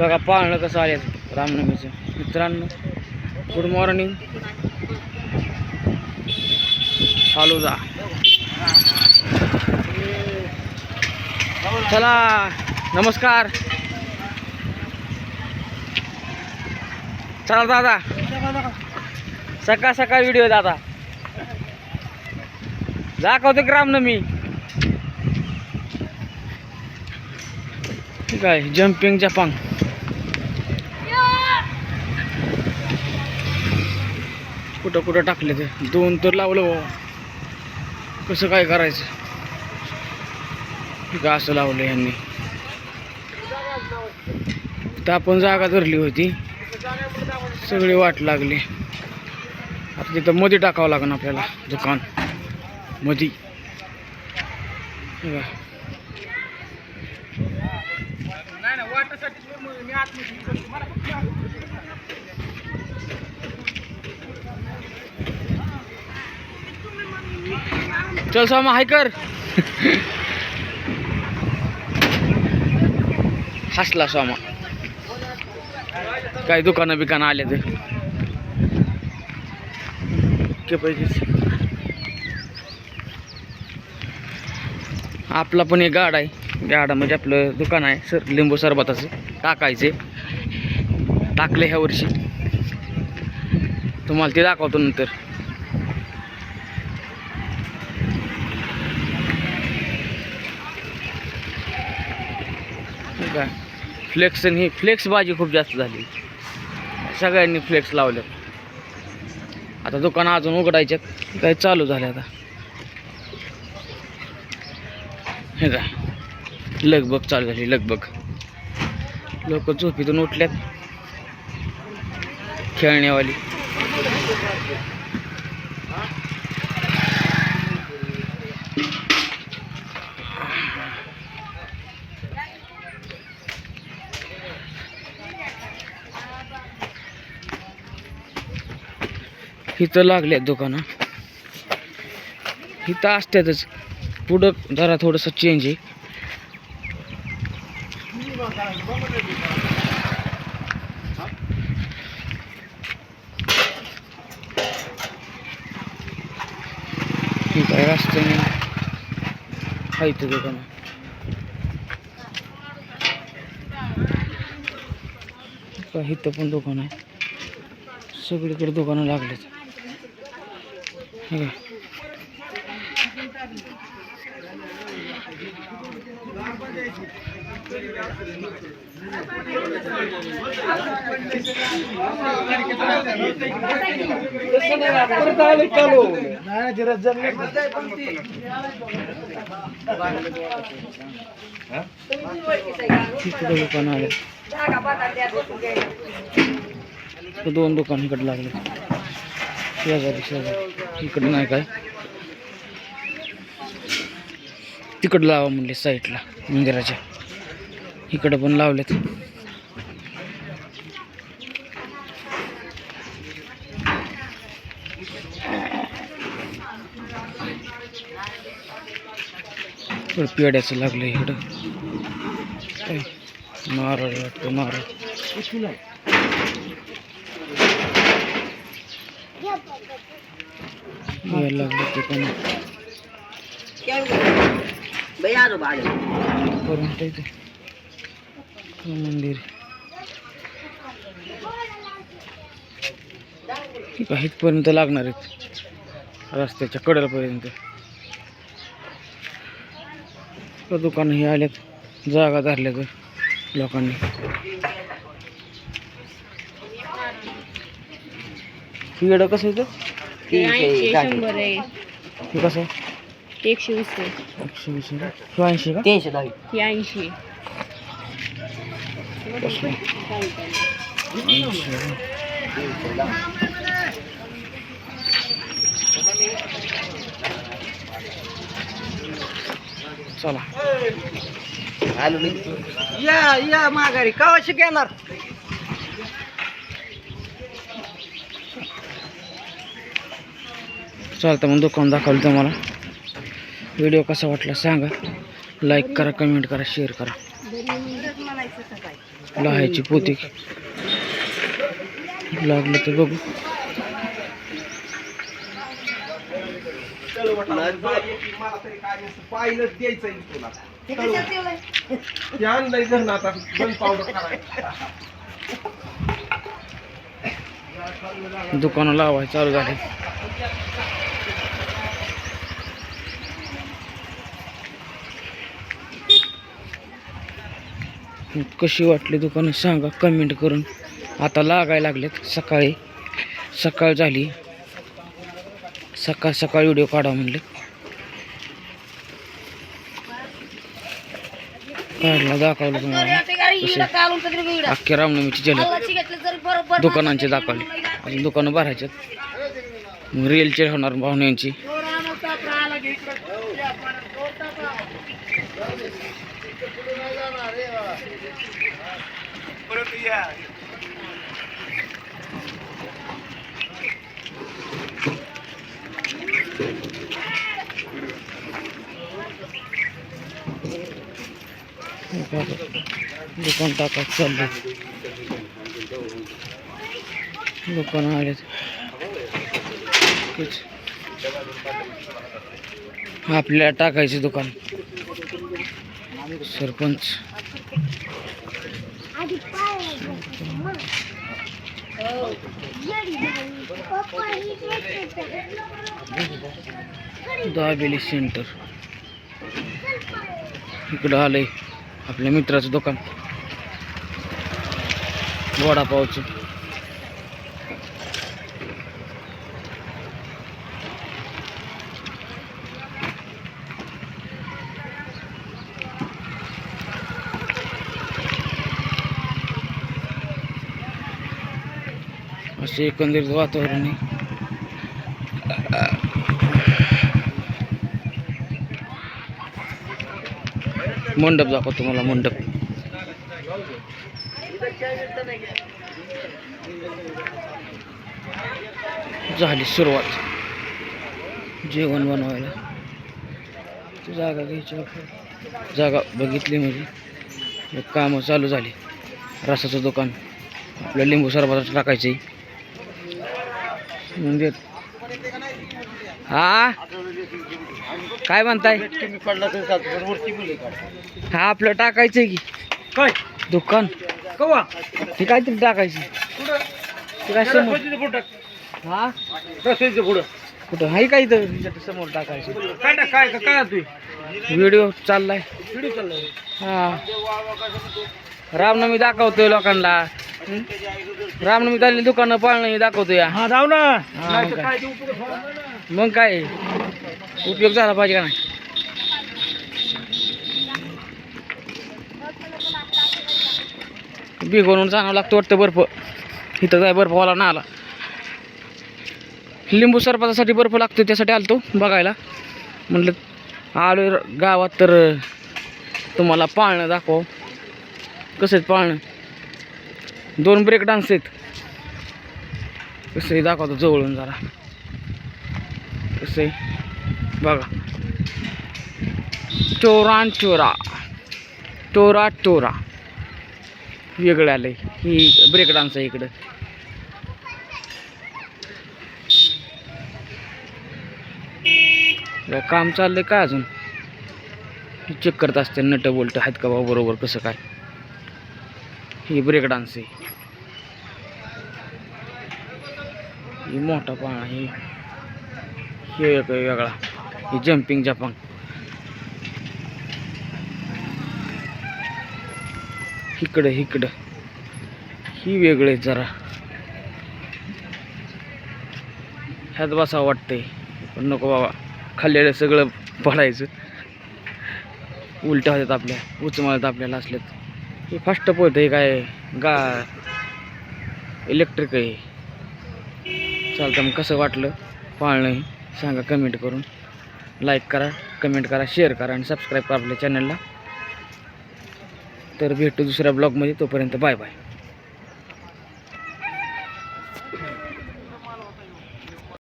बघा पाळणं कसं आले रामनवमीचं. मित्रांनो गुड मॉर्निंग फालुदा चला नमस्कार. चला दादा. सकाळ सकाळ व्हिडिओ दादा. दाखवतो की रामनवमी? ठीक आहे जम्पिंग जपांग कुठं कुठं टाकले ते. दोन तर लावलं बाबा कसं काय करायचं? का असं लावलं यांनी तर आपण जागा धरली होती. सगळी वाट लागली. आता तिथं मध्ये टाकावं लागेल आपल्याला दुकान. मधी. वाटासाठी चल सामा हाय कर. हसला सामा. काय दुकानं बिकानं आले तर के पाहिजे आपला पण एक गाड आहे. गाडा म्हणजे आपलं दुकान आहे सर लिंबू सरबताचं. टाकायचे. टाकले ह्या वर्षी. तुम्हाला ते दाखवतो नंतर. का आहे फ्लेक्स ही फ्लेक्सबाजी खूप जास्त झाली. सगळ्यांनी फ्लेक्स लावले आता दुकान अजून उघडायच्यात. काय चालू झाले आता. हे का लगबग चालू झाली लगबग. लोक झोपीतून उठल्यात. खेळण्यावाली. इथं लागल्यात दुकानं. इथं असतातच. पुढं जरा थोडंसं चेंज आहे. ठीक आहे रस्त्याने इथं दुकानं. इथं पण दुकान आहे? सगळीकडे दुकानं लागलेत. दुकान आले इकडे दोन दुकान इकडे लागले. शेजारी शेजारी. नाही काय? तिकडं लावा म्हणले साईडला मंदिराच्या. इकडं पण लावलेत. पेड्याचं लागलं इकडं. काय? नारळ वाटतं नारळ. यायला लागलं ते पण. पर्यंत इथे मंदिर. ठीक आहे इथपर्यंत लागणार आहेत. रस्त्याच्या कडेपर्यंत दुकान हे आल्यात जागा धरल्या तर लोकांनी. येडं कसं येतं ऐंशी शंभर आहे. हे कसं आहे? एकशे वीस आहे. एकशे वीस आहे का? किंवा ऐंशी का? ही ऐंशी कसं ऐंशी आहे. चला. या या माघारी. कवा शिकणार चालतं मग दुकान दाखवलं तुम्हाला. व्हिडिओ कसा वाटला सांगा. लाईक करा कमेंट करा शेअर करा. लहायची पोती. लागलं तर बघू. मला दुकानं लावाय चालू झाले. कशी वाटली दुकानं सांगा कमेंट करून. आता लागायला लागलेत. सकाळी सकाळ झाली. सकाळ सकाळ व्हिडिओ काढा म्हणले. काढला दाखवलं तुम्हाला. कसे? अख्ख्या रामनवमीची जल दुकानांचे दाखवले. अजून दुकानं भरायच्यात मग रिअलचे होणार पाहुण्यांची दुकान टाकायचं चाललंय दुकान आलेत. आपल्याला टाकायचे दुकान. सरपंच. दाबेली सेंटर. इकडं आलंय आपल्या मित्राचं दुकान. वडापावचं. असे एकंदरीत वातावरण आहे मंडप दाखव तुम्हाला मंडप. झाली सुरुवात. जेवण बनवायला. जागा घ्यायची जागा बघितली म्हणजे. कामं चालू झाली. रसाचं दुकान. आपल्या लिंबू सरबताचं टाकायचं म्हणजे हा? काय म्हणताय? तर हा आपलं टाकायचंय की. काय? दुकान. कवा? ते काहीतरी टाकायचं. कुठं ते काय समोर? हा? पुढं. कुठं? हाय काय इथं? तिच्यात समोर टाकायचं. काय काय काय तू व्हिडिओ चाललाय. व्हिडिओ चाललाय. हा. रामनवमी दाखवतोय लोकांना. रामनवमी झालेली दुकानं पाळणं हे दाखवतोय या. हा जाऊ ना. मग काय? ते उपयोग होणार नाही. मग काय? उपयोग झाला पाहिजे का नाही? बनवून चांगला लागतो वाटतं बर्फ. इथं काय बर्फवाला ना आला लिंबू सरबतासाठी बर्फ लागतो त्यासाठी आलतो बघायला. म्हटलं आलो गावात तर तुम्हाला पाळणं दाखव कसं पाळणं? दोन ब्रेक डान्स आहेत. कसंही दाखवतो जवळून जरा. कसं आहे बघा चोरान चोरा. टोरा टोरा वेगळं आलं ही ब्रेक डान्स आहे इकडं. काम चाललंय का अजून? चेक करत असते. नट बोलट आहेत का बाबा बरोबर कसं काय? ही ब्रेक डान्स आहे. ही मोठा पाळणा ही हे एक वेगळा. ही जम्पिंग जपांग इकडं इकडं. ही वेगळे जरा. ह्यात बसावं वाटतंय. पण नको बाबा. खाल्लेलं सगळं पडायचं. उलट्या होत्यात आपल्या. उचमाळत आपल्याला असल्यात. हे फास्ट पळतं हे काय? गा इलेक्ट्रिक आहे. चालतं मग कसं वाटलं? पाळणं हे. सांगा कमेंट करून. लाईक करा कमेंट करा शेअर करा आणि सबस्क्राईब करा आपल्या चॅनलला तर भेटू दुसऱ्या ब्लॉगमध्ये तोपर्यंत बाय बाय